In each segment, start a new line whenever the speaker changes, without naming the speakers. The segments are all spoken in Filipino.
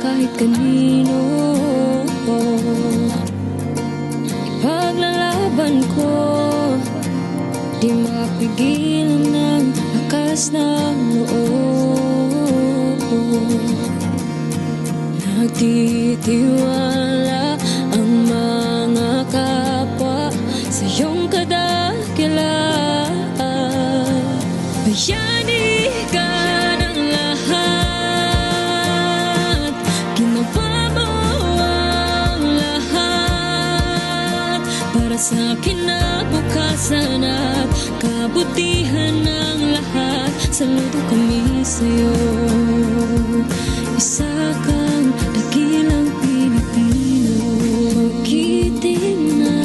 kahit kanino. Ipaglalaban ko Di mapigilan ng lakas ng loob. Nagtitiwala Para sa kinabukasan at kabutihan ng lahat. Saludo kami sa'yo. Isa kang dakilang Pilipino. Magiting na.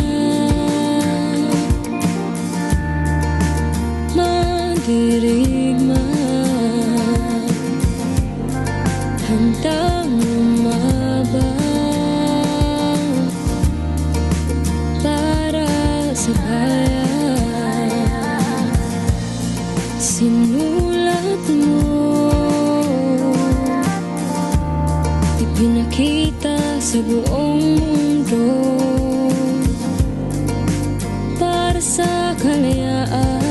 Handang Sinulat mo Ipinakita sa buong mundo. Para sa kalayaan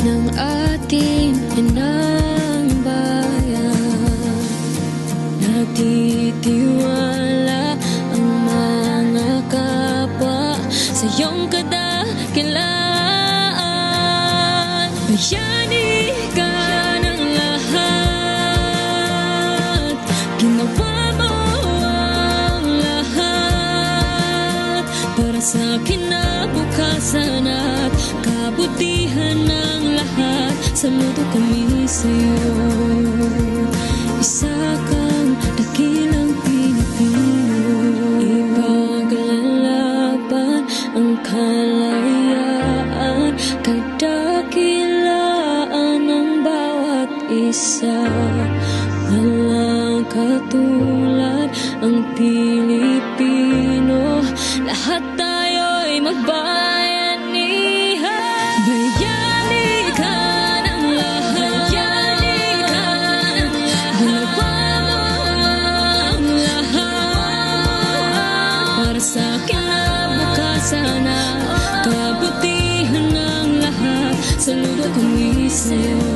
ng ating inang bayan. Nagtitiwala ang mga kapwa sa iyong kadakilaan sa kinabukasan at kabutihan ng lahat. Saludo kami sa'yo. Isa kang dakilang Pilipino. Ipaglalaban ang kalayaan. Kadakilaan ng bawat isa. Walang katulad ang Pilipino. Lahat tayo'y magbayanihan Bayani ka ng lahat. Bayani ka ng lahat. Ginawa mo ang lahat. Para sa kinabukasan at kabutihan ng lahat. Saludo kami sa'yo